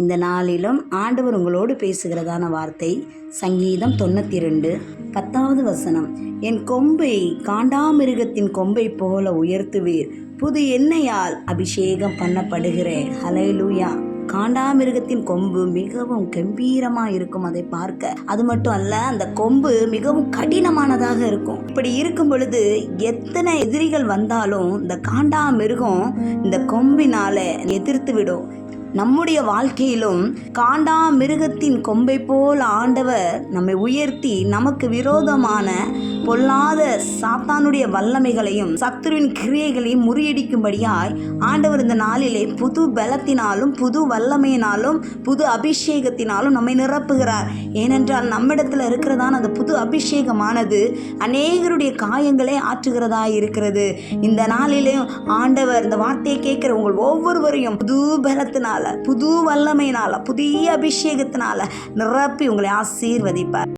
இந்த நாளிலும் ஆண்டவர் உங்களோடு பேசுகிறதான வார்த்தை சங்கீதம் தொண்ணூற்றி ரெண்டு பத்தாவது வசனம். என் கொம்பை காண்டாமிருகத்தின் கொம்பை போல உயர்த்துவீர். புது எண்ணெயால் அபிஷேகம் பண்ணப்படுகிறேன். ஹலைலூயா காண்டாமிருகத்தின் கொம்பு மிகவும் கம்பீரமாக இருக்கும் அதை பார்க்க. அது மட்டும் அல்ல அந்த கொம்பு மிகவும் கடினமானதாக இருக்கும். இப்படி இருக்கும் பொழுது எத்தனை எதிரிகள் வந்தாலும் இந்த காண்டாமிருகம் இந்த கொம்பினால எதிர்த்து விடும். நம்முடைய வாழ்க்கையிலும் காண்டா மிருகத்தின் கொம்பை போல் ஆண்டவர் நம்மை உயர்த்தி நமக்கு விரோதமான பொல்லாத சாத்தானுடைய வல்லமைகளையும் சத்துருவின் கிரியைகளையும் முறியடிக்கும்படியாய் ஆண்டவர் இந்த நாளிலே புது பலத்தினாலும் புது வல்லமையினாலும் புது அபிஷேகத்தினாலும் நம்மை நிரப்புகிறார். ஏனென்றால் நம்மிடத்தில் இருக்கிறதான அந்த புது அபிஷேகமானது அநேகருடைய காயங்களை ஆற்றுகிறதா இருக்கிறது. இந்த நாளிலேயும் ஆண்டவர் இந்த வார்த்தையை கேட்கிற உங்கள் ஒவ்வொருவரையும் புது பலத்தினால புது வல்லமையினால புதிய அபிஷேகத்தினால நிரப்பி உங்களை ஆசீர்வதிப்பார்.